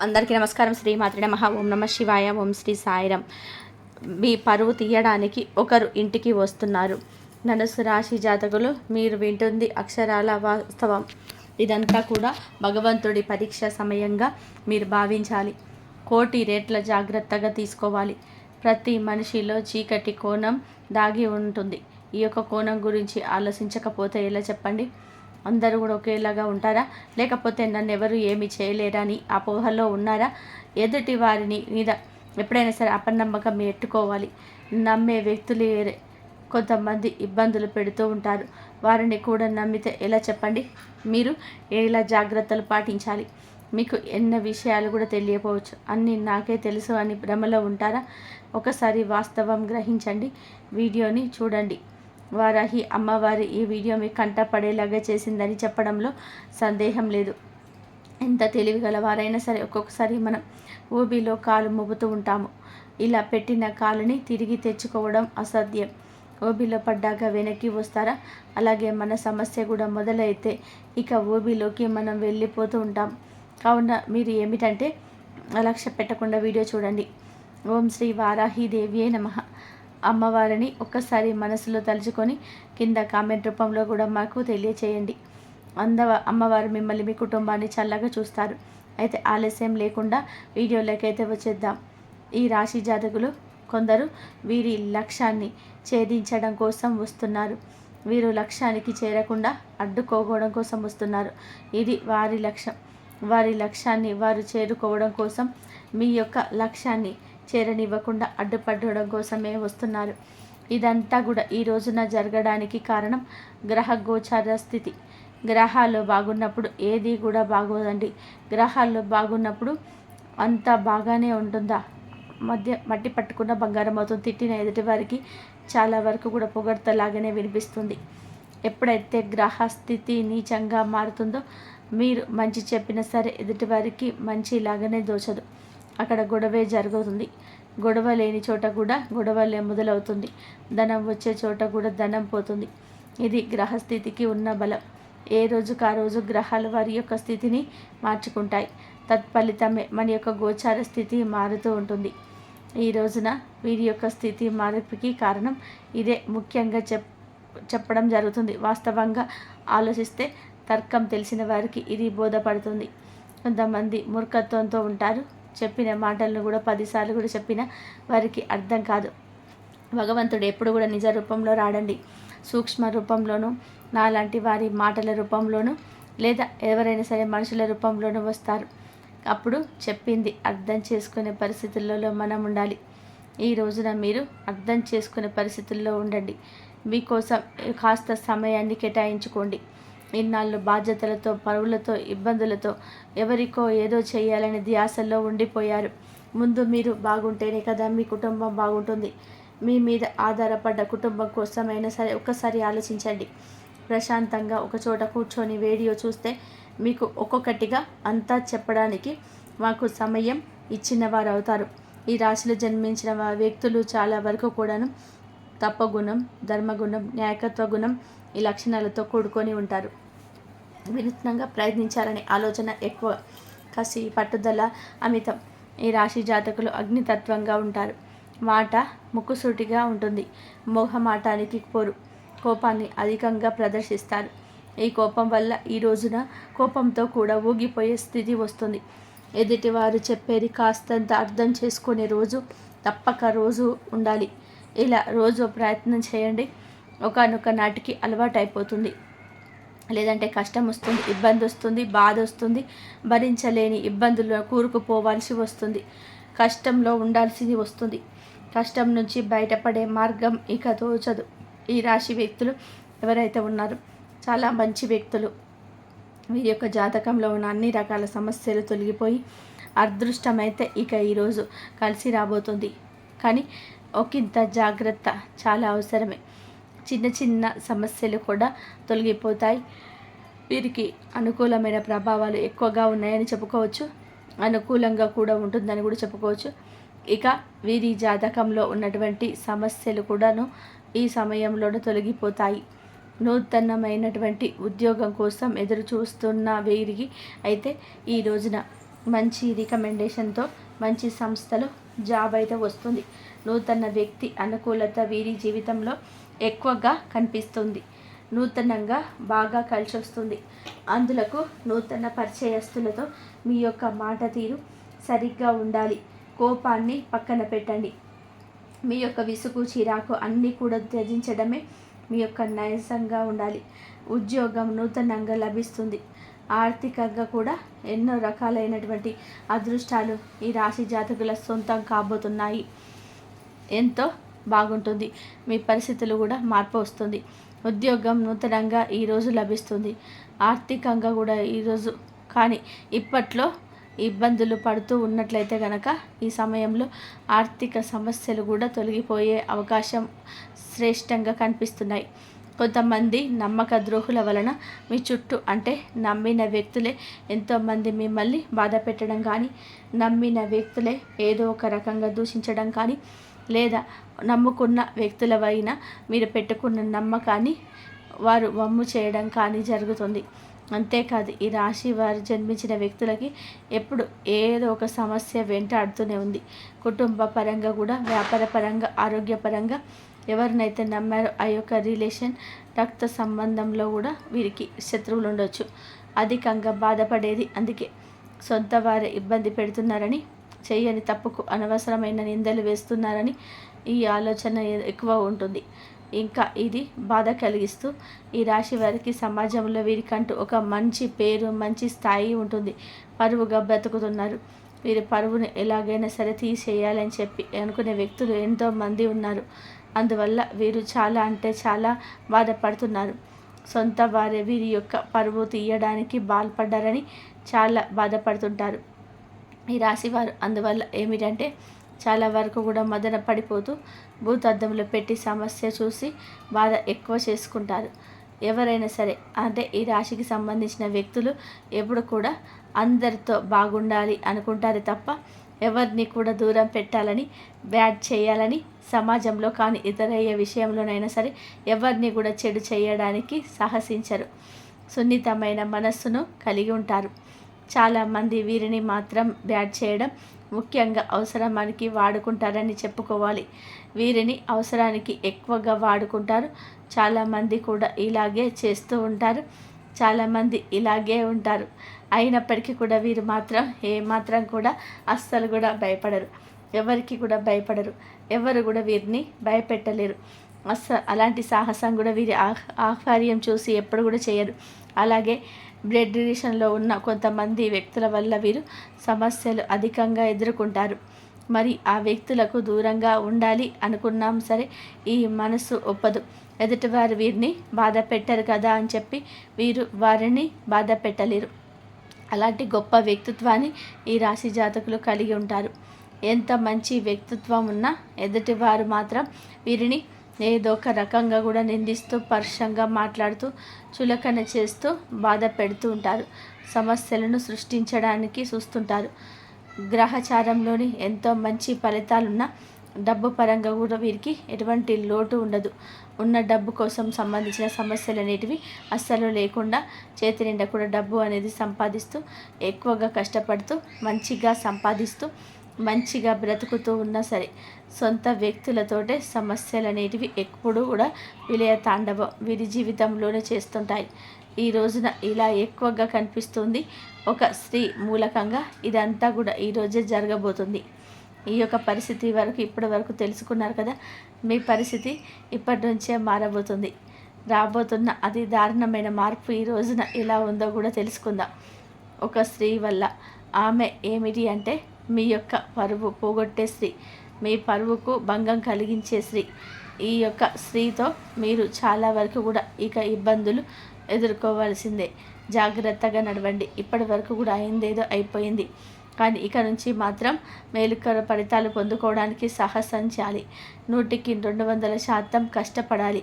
అందరికీ నమస్కారం. శ్రీ మాత్రి నమ. ఓం నమ శివాయ. ఓం శ్రీ సాయిరం. మీ పరువు తీయడానికి ఒకరు ఇంటికి వస్తున్నారు. ధనుసు రాశి జాతకులు మీరు వింటుంది అక్షరాల వాస్తవం. ఇదంతా కూడా భగవంతుడి పరీక్ష సమయంగా మీరు భావించాలి. కోటి రేట్ల జాగ్రత్తగా తీసుకోవాలి. ప్రతి మనిషిలో చీకటి కోణం దాగి ఉంటుంది. ఈ యొక్క కోణం గురించి ఆలోచించకపోతే ఎలా చెప్పండి? అందరూ కూడా ఒకేలాగా ఉంటారా? లేకపోతే నన్ను ఎవరు ఏమి చేయలేరా అని అపోహలో ఉన్నారా? ఎదుటి వారిని మీద ఎప్పుడైనా సరే అపనమ్మకం ఎట్టుకోవాలి. నమ్మే వ్యక్తులు కొంతమంది ఇబ్బందులు పెడుతూ ఉంటారు. వారిని కూడా నమ్మితే ఎలా చెప్పండి? మీరు ఎలా జాగ్రత్తలు పాటించాలి? మీకు ఎన్న విషయాలు కూడా తెలియపోవచ్చు అన్నీ నాకే తెలుసు అని భ్రమలో ఉంటారా? ఒకసారి వాస్తవం గ్రహించండి. వీడియోని చూడండి. వారాహి అమ్మవారి ఈ వీడియో మీ కంట పడేలాగా చేసిందని చెప్పడంలో సందేహం లేదు. ఎంత తెలివి గలవారైనా సరే ఒక్కొక్కసారి మనం ఊబిలో కాలు మోగుతూ ఉంటాము. ఇలా పెట్టిన కాలుని తిరిగి తెచ్చుకోవడం అసాధ్యం. ఓబీలో పడ్డాక వెనక్కి వస్తారా? అలాగే మన సమస్య కూడా మొదలైతే ఇక ఓబీలోకి మనం వెళ్ళిపోతూ ఉంటాం. కావున మీరు ఏమిటంటే అలక్ష్య పెట్టకుండా వీడియో చూడండి. ఓం శ్రీ వారాహిదేవియే నమః. అమ్మవారిని ఒక్కసారి మనసులో తలుచుకొని కింద కామెంట్ రూపంలో కూడా మాకు తెలియచేయండి. అందవ అమ్మవారు మిమ్మల్ని మీ కుటుంబాన్ని చల్లగా చూస్తారు. అయితే ఆలస్యం లేకుండా వీడియోలోకైతే వచ్చేద్దాం. ఈ రాశి జాతకులు కొందరు వీరి లక్ష్యాన్ని ఛేదించడం కోసం వస్తున్నారు. వీరు లక్ష్యానికి చేరకుండా అడ్డుకోవడం కోసం వస్తున్నారు. ఇది వారి లక్ష్యం. వారి లక్ష్యాన్ని వారు చేరుకోవడం కోసం మీ యొక్క లక్ష్యాన్ని చేరనివ్వకుండా అడ్డుపడడం కోసమే వస్తున్నారు. ఇదంతా కూడా ఈ రోజున జరగడానికి కారణం గ్రహ గోచార స్థితి. గ్రహాలు బాగున్నప్పుడు ఏది కూడా బాగోదండి. గ్రహాల్లో బాగున్నప్పుడు అంతా బాగానే ఉంటుందా? మధ్య మట్టి పట్టుకున్న బంగారం అవుతుంది. తిట్టిన ఎదుటి వారికి చాలా వరకు కూడా పొగడతలాగానే వినిపిస్తుంది. ఎప్పుడైతే గ్రహ స్థితి నీచంగా మారుతుందో మీరు మంచి చెప్పినా సరే ఎదుటివారికి మంచిలాగానే దోచదు. అక్కడ గొడవే జరుగుతుంది. గొడవ లేని చోట కూడా గొడవలే మొదలవుతుంది. ధనం వచ్చే చోట కూడా ధనం పోతుంది. ఇది గ్రహస్థితికి ఉన్న బలం. ఏ రోజుకు ఆ రోజు గ్రహాలు వారి యొక్క స్థితిని మార్చుకుంటాయి. తత్ఫలితమే మన యొక్క గోచార స్థితి మారుతూ ఉంటుంది. ఈ రోజున వీరి యొక్క స్థితి మార్పుకి కారణం ఇదే. ముఖ్యంగా చెప్ చెప్పడం జరుగుతుంది. వాస్తవంగా ఆలోచిస్తే తర్కం తెలిసిన వారికి ఇది బోధపడుతుంది. కొంతమంది మూర్ఖత్వంతో ఉంటారు. చెప్పిన మాటలను కూడా పదిసార్లు కూడా చెప్పిన వారికి అర్థం కాదు. భగవంతుడు ఎప్పుడు కూడా నిజ రూపంలో రాడండి. సూక్ష్మ రూపంలోనూ నాలాంటి వారి మాటల రూపంలోనూ లేదా ఎవరైనా సరే మనుషుల రూపంలోనూ వస్తారు. అప్పుడు చెప్పింది అర్థం చేసుకునే పరిస్థితులలో మనం ఉండాలి. ఈ రోజున మీరు అర్థం చేసుకునే పరిస్థితుల్లో ఉండండి. మీకోసం కాస్త సమయాన్ని కేటాయించుకోండి. ఇన్నాళ్ళు బాధ్యతలతో పరువులతో ఇబ్బందులతో ఎవరికో ఏదో చేయాలనే ధ్యాసల్లో ఉండిపోయారు. ముందు మీరు బాగుంటేనే కదా మీ కుటుంబం బాగుంటుంది. మీ మీద ఆధారపడ్డ కుటుంబం కోసమైనా సరే ఒక్కసారి ఆలోచించండి. ప్రశాంతంగా ఒక చోట కూర్చొని వీడియో చూస్తే మీకు ఒక్కొక్కటిగా అంతా చెప్పడానికి మాకు సమయం ఇచ్చిన వారు అవుతారు ఈ రాశిలో జన్మించిన వ్యక్తులు చాలా వరకు కూడాను తప్పగుణం ధర్మగుణం న్యాయకత్వ గుణం ఈ లక్షణాలతో కూడుకొని ఉంటారు. వినూత్నంగా ప్రయత్నించాలనే ఆలోచన ఎక్కువ. కసి పట్టుదల అమితం ఈ రాశి జాతకులు అగ్నితత్వంగా ఉంటారు. మాట ముక్కుసూటిగా ఉంటుంది. మోహమాటానికి పోరు. కోపాన్ని అధికంగా ప్రదర్శిస్తారు. ఈ కోపం వల్ల ఈ రోజున కోపంతో కూడా ఊగిపోయే స్థితి వస్తుంది. ఎదుటివారు చెప్పేది కాస్తంత అర్థం చేసుకునే రోజు తప్పక రోజు ఉండాలి. ఇలా రోజు ప్రయత్నం చేయండి. ఒకనొక నాటికి అలవాటు అయిపోతుంది లేదంటే కష్టం వస్తుంది ఇబ్బంది వస్తుంది బాధ వస్తుంది భరించలేని ఇబ్బందుల్లో కూరుకుపోవాల్సి వస్తుంది. కష్టంలో ఉండాల్సింది వస్తుంది. కష్టం నుంచి బయటపడే మార్గం ఇక తోచదు ఈ రాశి వ్యక్తులు ఎవరైతే ఉన్నారో చాలా మంచి వ్యక్తులు. వీరి యొక్క జాతకంలో ఉన్న అన్ని రకాల సమస్యలు తొలగిపోయి అదృష్టమైతే ఇక ఈరోజు కలిసి రాబోతుంది. కానీ ఒకంత జాగ్రత్త చాలా అవసరమే. చిన్న చిన్న సమస్యలు కూడా తొలగిపోతాయి. వీరికి అనుకూలమైన ప్రభావాలు ఎక్కువగా ఉన్నాయని చెప్పుకోవచ్చు. అనుకూలంగా కూడా ఉంటుందని కూడా చెప్పుకోవచ్చు. ఇక వీరి జాతకంలో ఉన్నటువంటి సమస్యలు కూడాను ఈ సమయంలోనే తొలగిపోతాయి. నూతనమైనటువంటి ఉద్యోగం కోసం ఎదురు చూస్తున్న వీరికి అయితే ఈ రోజున మంచి రికమెండేషన్తో మంచి సంస్థలో జాబ్ అయితే వస్తుంది. నూతన వ్యక్తి అనుకూలత వీరి జీవితంలో ఎక్కువగా కనిపిస్తుంది. నూతనంగా బాగా కలిసి వస్తుంది అందులకు నూతన పరిచయస్తులతో మీ యొక్క మాట తీరు సరిగ్గా ఉండాలి. కోపాన్ని పక్కన పెట్టండి. మీ యొక్క విసుగు చిరాకు అన్నీ కూడా త్యజించడమే మీ యొక్క నైజంగా ఉండాలి. ఉద్యోగం నూతనంగా లభిస్తుంది. ఆర్థికంగా కూడా ఎన్నో రకాలైనటువంటి అదృష్టాలు ఈ రాశి జాతకుల సొంతం కాబోతున్నాయి. ఎంతో బాగుంటుంది. మీ పరిస్థితులు కూడా మార్పు వస్తుంది. ఉద్యోగం నూతనంగా ఈరోజు లభిస్తుంది. ఆర్థికంగా కూడా ఈరోజు కానీ ఇప్పట్లో ఇబ్బందులు పడుతూ ఉన్నట్లయితే కనుక ఈ సమయంలో ఆర్థిక సమస్యలు కూడా తొలగిపోయే అవకాశం శ్రేష్టంగా కనిపిస్తున్నాయి. కొంతమంది నమ్మక ద్రోహుల వలన మీ చుట్టూ అంటే నమ్మిన వ్యక్తులే ఎంతోమంది మిమ్మల్ని బాధ పెట్టడం కానీ నమ్మిన వ్యక్తులే ఏదో ఒక రకంగా దూషించడం కానీ లేదా నమ్ముకున్న వ్యక్తులవైన మీరు పెట్టుకున్న నమ్మకాన్ని వారు వమ్ము చేయడం కానీ జరుగుతుంది. అంతేకాదు ఈ రాశి వారు జన్మించిన వ్యక్తులకి ఎప్పుడు ఏదో ఒక సమస్య వెంటాడుతూనే ఉంది. కుటుంబ పరంగా కూడా వ్యాపార పరంగా ఆరోగ్యపరంగా ఎవరినైతే నమ్మారో ఆ యొక్క రిలేషన్ రక్త సంబంధంలో కూడా వీరికి శత్రువులు ఉండొచ్చు అధికంగా బాధపడేది అందుకే సొంత వారే ఇబ్బంది పెడుతున్నారని చేయని తప్పుకు అనవసరమైన నిందలు వేస్తున్నారని ఈ ఆలోచన ఎక్కువ ఉంటుంది. ఇంకా ఇది బాధ కలిగిస్తూ ఈ రాశి వారికి సమాజంలో వీరికంటూ ఒక మంచి పేరు మంచి స్థాయి ఉంటుంది. పరువుగా బ్రతుకుతున్నారు. వీరి పరువును ఎలాగైనా సరే తీసేయాలని చెప్పి అనుకునే వ్యక్తులు ఎంతో మంది ఉన్నారు. అందువల్ల వీరు చాలా అంటే చాలా బాధపడుతున్నారు. సొంత వారే వీరి యొక్క పరువు తీయడానికి బాల్పడ్డారని చాలా బాధపడుతుంటారు. ఈ రాశివారు అందువల్ల ఏమిటంటే చాలా వరకు కూడా మదన పడిపోతూ భూతద్దంలో పెట్టి సమస్య చూసి బాధ ఎక్కువ చేసుకుంటారు. ఎవరైనా సరే అంటే ఈ రాశికి సంబంధించిన వ్యక్తులు ఎప్పుడు కూడా అందరితో బాగుండాలి అనుకుంటారు తప్ప ఎవరిని కూడా దూరం పెట్టాలని బ్యాడ్ చేయాలని సమాజంలో కానీ ఇతరయ్యే విషయంలోనైనా సరే ఎవరిని కూడా చెడు చేయడానికి సాహసించరు. సున్నితమైన మనస్సును కలిగి ఉంటారు. చాలామంది వీరిని మాత్రం బ్యాట్ చేయడం ముఖ్యంగా అవసరానికి వాడుకుంటారని చెప్పుకోవాలి. వీరిని అవసరానికి ఎక్కువగా వాడుకుంటారు. చాలామంది కూడా ఇలాగే చేస్తూ ఉంటారు. చాలామంది ఇలాగే ఉంటారు. అయినప్పటికీ కూడా వీరు మాత్రం ఏమాత్రం కూడా అస్సలు కూడా భయపడరు. ఎవరికి కూడా భయపడరు. ఎవరు కూడా వీరిని భయపెట్టలేరు. అస్స అలాంటి సాహసం కూడా వీరి ఆహ్ ఆహ్వార్యం చూసి ఎప్పుడు కూడా చేయరు. అలాగే బ్లడ్ రిలేషన్లో ఉన్న కొంతమంది వ్యక్తుల వల్ల వీరు సమస్యలు అధికంగా ఎదుర్కొంటారు. మరి ఆ వ్యక్తులకు దూరంగా ఉండాలి అనుకున్నాం సరే ఈ మనసు ఒప్పదు. ఎదుటివారు వీరిని బాధ పెట్టరు కదా అని చెప్పి వీరు వారిని బాధ పెట్టలేరు అలాంటి గొప్ప వ్యక్తిత్వాన్ని ఈ రాశి జాతకులు కలిగి ఉంటారు. ఎంత మంచి వ్యక్తిత్వం ఉన్నా ఎదుటివారు మాత్రం వీరిని ఏదో ఒక రకంగా కూడా నిందిస్తూ పరుషంగా మాట్లాడుతూ చులకన చేస్తూ బాధ పెడుతూ ఉంటారు. సమస్యలను సృష్టించడానికి చూస్తుంటారు. గ్రహచారంలోని ఎంతో మంచి ఫలితాలున్న డబ్బు పరంగా కూడా వీరికి ఎటువంటి లోటు ఉండదు. ఉన్న డబ్బు కోసం సంబంధించిన సమస్యలు అనేటివి అస్సలు లేకుండా చేతి నిండా కూడా డబ్బు అనేది సంపాదిస్తూ ఎక్కువగా కష్టపడుతూ మంచిగా సంపాదిస్తూ మంచిగా బ్రతుకుతూ ఉన్నా సరే సొంత వ్యక్తులతోటే సమస్యలు అనేటివి ఎప్పుడు కూడా విలయ తాండవం వీరి జీవితంలోనే చేస్తుంటాయి. ఈ రోజున ఇలా ఎక్కువగా కనిపిస్తుంది. ఒక స్త్రీ మూలకంగా ఇదంతా కూడా ఈరోజే జరగబోతుంది. ఈ యొక్క పరిస్థితి వరకు ఇప్పటి వరకు తెలుసుకున్నారు కదా మీ పరిస్థితి ఇప్పటి నుంచే మారబోతుంది. రాబోతున్న అతి దారుణమైన మార్పు ఈ రోజున ఎలా ఉందో కూడా తెలుసుకుందాం. ఒక స్త్రీ వల్ల ఆమె ఏమిటి అంటే మీ యొక్క పరువు పోగొట్టే స్త్రీ మీ పరువుకు భంగం కలిగించే స్త్రీ. ఈ యొక్క స్త్రీతో మీరు చాలా వరకు కూడా ఇక ఇబ్బందులు ఎదుర్కోవాల్సిందే. జాగ్రత్తగా నడవండి. ఇప్పటి వరకు కూడా అయిందేదో అయిపోయింది. కానీ ఇక నుంచి మాత్రం మేలుకర ఫలితాలు పొందుకోవడానికి సాహసం చేయాలి. నూటికి రెండు వందల శాతం కష్టపడాలి.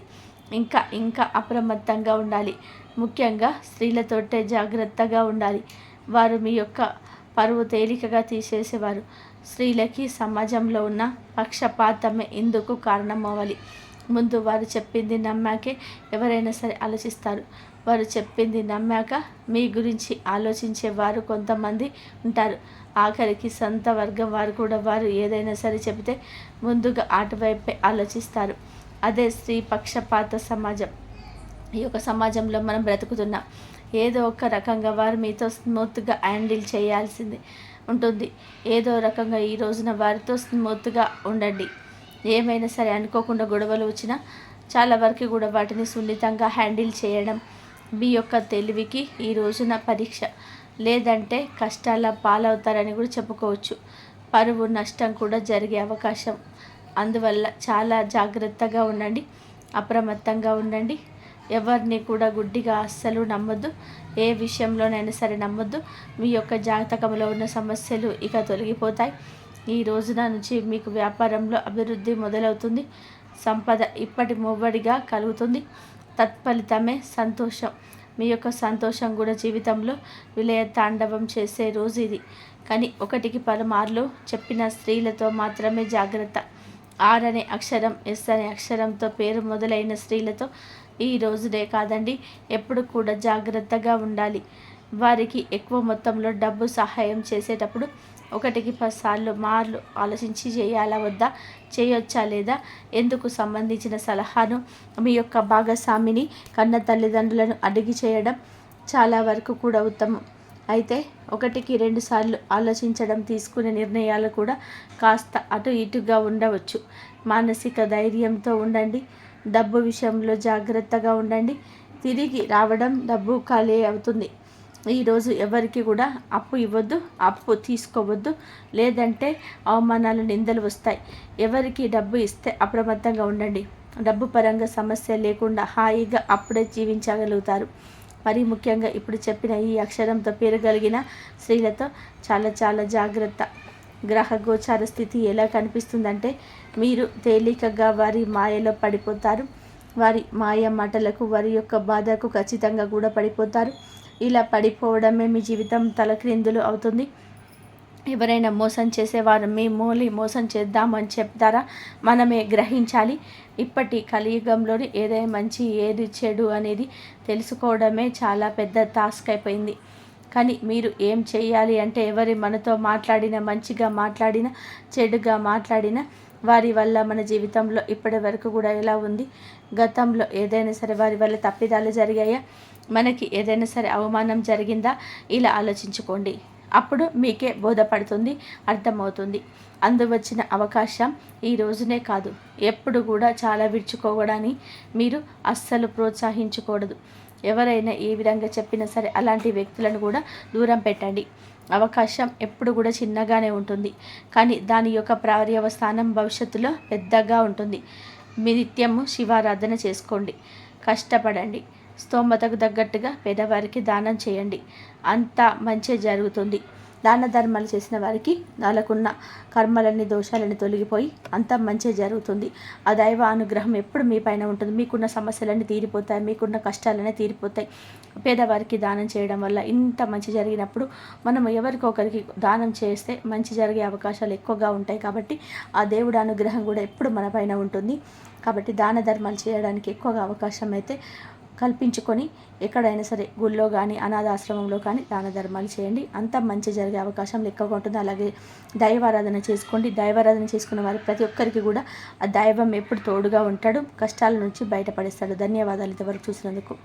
ఇంకా ఇంకా అప్రమత్తంగా ఉండాలి. ముఖ్యంగా స్త్రీలతోటే జాగ్రత్తగా ఉండాలి. వారు మీ యొక్క పరువు తేలికగా తీసేసేవారు. స్త్రీలకి సమాజంలో ఉన్న పక్షపాతమే ఇందుకు కారణమవ్వాలి. ముందు వారు చెప్పింది నమ్మాకే ఎవరైనా సరే ఆలోచిస్తారు. వారు చెప్పింది నమ్మాక మీ గురించి ఆలోచించే వారు కొంతమంది ఉంటారు. ఆఖరికి సొంత వర్గం వారు కూడా వారు ఏదైనా సరే చెబితే ముందుగా అటువైపే ఆలోచిస్తారు. అదే స్త్రీ పక్షపాత సమాజం. ఈ యొక్క సమాజంలో మనం బ్రతుకుతున్నాం. ఏదో ఒక రకంగా వారు మీతో స్మూత్గా హ్యాండిల్ చేయాల్సింది ఉంటుంది. ఏదో రకంగా ఈ రోజున వారితో స్మూత్గా ఉండండి. ఏమైనా సరే అనుకోకుండా గొడవలు వచ్చినా చాలా వరకు కూడా వాటిని సున్నితంగా హ్యాండిల్ చేయడం మీ యొక్క తెలివికి ఈ రోజున పరీక్ష. లేదంటే కష్టాల పాలవుతారని కూడా చెప్పుకోవచ్చు. పరువు నష్టం కూడా జరిగే అవకాశం. అందువల్ల చాలా జాగ్రత్తగా ఉండండి. అప్రమత్తంగా ఉండండి. ఎవరిని కూడా గుడ్డిగా అస్సలు నమ్మొద్దు. ఏ విషయంలోనైనా సరే నమ్మొద్దు. మీ యొక్క జాతకంలో ఉన్న సమస్యలు ఇక తొలగిపోతాయి. ఈ రోజున నుంచి మీకు వ్యాపారంలో అభివృద్ధి మొదలవుతుంది. సంపద ఇప్పటి మొవ్వడిగా కలుగుతుంది. తత్ఫలితమే సంతోషం. మీ యొక్క సంతోషం కూడా జీవితంలో విలయ తాండవం చేసే రోజు ఇది. కానీ ఒకటికి పలుమార్లు చెప్పిన స్త్రీలతో మాత్రమే జాగ్రత్త. ఆర్ అనే అక్షరం ఎస్ అనే అక్షరంతో పేరు మొదలైన స్త్రీలతో ఈ రోజునే కాదండి ఎప్పుడు కూడా జాగ్రత్తగా ఉండాలి. వారికి ఎక్కువ మొత్తంలో డబ్బు సహాయం చేసేటప్పుడు ఒకటికి పదిసార్లు మార్లు ఆలోచించి చేయాలా వద్దా చేయొచ్చా లేదా ఎందుకు సంబంధించిన సలహాను మీ యొక్క భాగస్వామిని కన్న తల్లిదండ్రులను అడిగి చేయడం చాలా వరకు కూడా ఉత్తమం. అయితే ఒకటికి రెండు సార్లు ఆలోచించడం తీసుకునే నిర్ణయాలు కూడా కాస్త అటు ఇటుగా ఉండవచ్చు. మానసిక ధైర్యంతో ఉండండి. డబ్బు విషయంలో జాగ్రత్తగా ఉండండి. తిరిగి రావడం డబ్బు ఖాళీ అవుతుంది. ఈరోజు ఎవరికి కూడా అప్పు ఇవ్వద్దు అప్పు తీసుకోవద్దు. లేదంటే అవమానాలు నిందలు వస్తాయి. ఎవరికి డబ్బు ఇస్తే అప్రమత్తంగా ఉండండి. డబ్బు పరంగా సమస్య లేకుండా హాయిగా అప్పుడే జీవించగలుగుతారు. మరి ముఖ్యంగా ఇప్పుడు చెప్పిన ఈ అక్షరంతో పేరగలిగిన స్త్రీలతో చాలా చాలా జాగ్రత్త. గ్రహ గోచార స్థితి ఎలా కనిపిస్తుందంటే మీరు తేలికగా వారి మాయలో పడిపోతారు. వారి మాయ మాటలకు వారి యొక్క బాధకు ఖచ్చితంగా కూడా పడిపోతారు. ఇలా పడిపోవడమే మీ జీవితం తలక్రిందులు అవుతుంది. ఎవరైనా మోసం చేసేవారు మీ మూలి మోసం చేద్దామని చెప్తారా? మనమే గ్రహించాలి. ఇప్పటి కలియుగంలోని ఏదైనా మంచి ఏది చెడు అనేది తెలుసుకోవడమే చాలా పెద్ద టాస్క్ అయిపోయింది. కానీ మీరు ఏం చేయాలి అంటే ఎవరి మనతో మాట్లాడినా మంచిగా మాట్లాడిన చెడుగా మాట్లాడిన వారి వల్ల మన జీవితంలో ఇప్పటి వరకు కూడా ఎలా ఉంది? గతంలో ఏదైనా సరే వారి వల్ల తప్పిదాలు జరిగాయా? మనకి ఏదైనా సరే అవమానం జరిగిందా? ఇలా ఆలోచించుకోండి. అప్పుడు మీకే బోధపడుతుంది అర్థమవుతుంది. అందువచ్చిన అవకాశం ఈ రోజునే కాదు. ఎప్పుడు కూడా చాలా విడుచుకోవడాన్ని మీరు అస్సలు ప్రోత్సహించకూడదు. ఎవరైనా ఏ విధంగా చెప్పినా సరే అలాంటి వ్యక్తులను కూడా దూరం పెట్టండి. అవకాశం ఎప్పుడు కూడా చిన్నగానే ఉంటుంది. కానీ దాని యొక్క పర్యవస్థానం భవిష్యత్తులో పెద్దగా ఉంటుంది. మీ నిత్యము శివారాధన చేసుకోండి. కష్టపడండి. స్తోమతకు తగ్గట్టుగా పేదవారికి దానం చేయండి. అంతా మంచి జరుగుతుంది. దాన ధర్మాలు చేసిన వారికి వాళ్ళకున్న కర్మలన్నీ దోషాలన్నీ తొలగిపోయి అంతా మంచి జరుగుతుంది. ఆ దైవ అనుగ్రహం ఎప్పుడు మీ పైన ఉంటుంది. మీకున్న సమస్యలన్నీ తీరిపోతాయి. మీకున్న కష్టాలన్నీ తీరిపోతాయి. పేదవారికి దానం చేయడం వల్ల ఇంత మంచి జరిగినప్పుడు మనం ఎవరికొకరికి దానం చేస్తే మంచి జరిగే అవకాశాలు ఎక్కువగా ఉంటాయి కాబట్టి ఆ దేవుడు అనుగ్రహం కూడా ఎప్పుడు మన పైన ఉంటుంది. కాబట్టి దాన ధర్మాలు చేయడానికి ఎక్కువగా అవకాశం అయితే కల్పించుకొని ఎక్కడైనా సరే గుళ్ళో కానీ అనాథాశ్రమంలో కానీ దాన ధర్మాలు చేయండి. అంత మంచి జరిగే అవకాశం ఎక్కువగా ఉంటుంది. అలాగే దైవారాధన చేసుకోండి. దైవారాధన చేసుకున్న వారు ప్రతి ఒక్కరికి కూడా ఆ దైవం ఎప్పుడు తోడుగా ఉంటాడు. కష్టాల నుంచి బయటపడేస్తాడు. ధన్యవాదాలు ఇంతవరకు చూసినందుకు.